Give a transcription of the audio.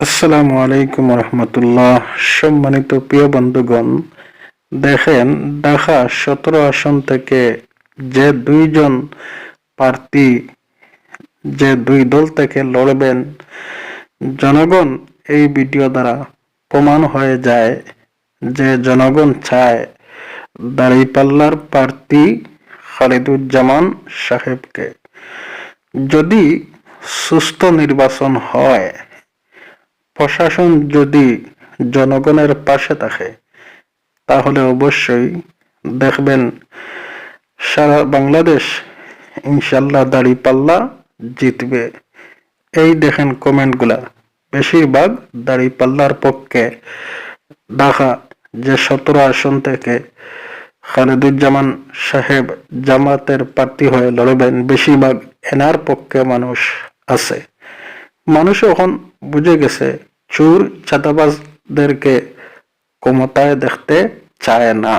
আসসালামু আলাইকুম রহমতুল্লাহ। সম্মানিত প্রিয় বন্ধুগণ, দেখেন ঢাকা সতেরো আসন থেকে যে দুইজন প্রার্থী, যে দুই দল থেকে লড়বেন, জনগণ এই ভিডিও দ্বারা প্রমাণ হয়ে যায় যে জনগণ চায় দাঁড়িপাল্লার প্রার্থী খালিদুজ্জামান সাহেবকে। যদি সুস্থ নির্বাচন হয় প্রশাসন যদি জনগণের পাশে থাকে, তাহলে অবশ্যই দেখবেন সারা বাংলাদেশ ইনশাল্লাহ দাড়ি পাল্লা জিতবে। এই দেখেন কমেন্টগুলা। বেশিরভাগ দাড়ি পাল্লার পক্ষে ঢাকা যে সতেরো আসন থেকে খালেদুজ্জামান সাহেব জামাতের প্রার্থী হয়ে লড়বেন, বেশিরভাগ এনার পক্ষে মানুষ আছে। মানুষ এখন বুঝে গেছে চোর চাঁদাবাজদেরকে ক্ষমতায় দেখতে চায় না